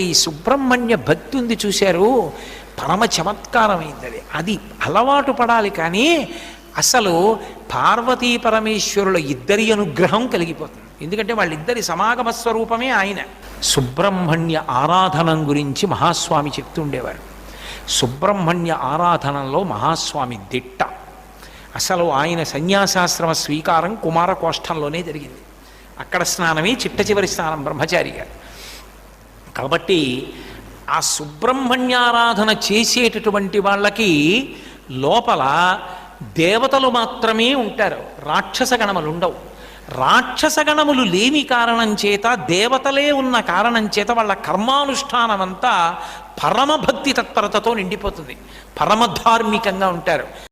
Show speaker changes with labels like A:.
A: ఈ సుబ్రహ్మణ్య భక్తి ఉంది చూశారు. పరమ చమత్కారమైంది అది అది అలవాటు పడాలి కానీ అసలు పార్వతీ పరమేశ్వరుల ఇద్దరి అనుగ్రహం కలిగిపోతుంది. ఎందుకంటే వాళ్ళిద్దరి సమాగమ స్వరూపమే ఆయన. సుబ్రహ్మణ్య ఆరాధనం గురించి మహాస్వామి చెప్తుండేవారు. సుబ్రహ్మణ్య ఆరాధనలో మహాస్వామి దిట్ట. అసలు ఆయన సన్యాసాశ్రమ స్వీకారం కుమారకోష్టంలోనే జరిగింది. అక్కడ స్నానమే చిట్ట చివరి స్నానం బ్రహ్మచారి గారు. కాబట్టి ఆ సుబ్రహ్మణ్యారాధన చేసేటటువంటి వాళ్ళకి లోపల దేవతలు మాత్రమే ఉంటారు. రాక్షస గణములు ఉండవు. రాక్షస గణములు లేని కారణం చేత దేవతలే ఉన్న కారణం చేత వాళ్ళ కర్మానుష్ఠానం అంతా పరమభక్తి తత్పరతతో నిండిపోతుంది. పరమధార్మికంగా ఉంటారు.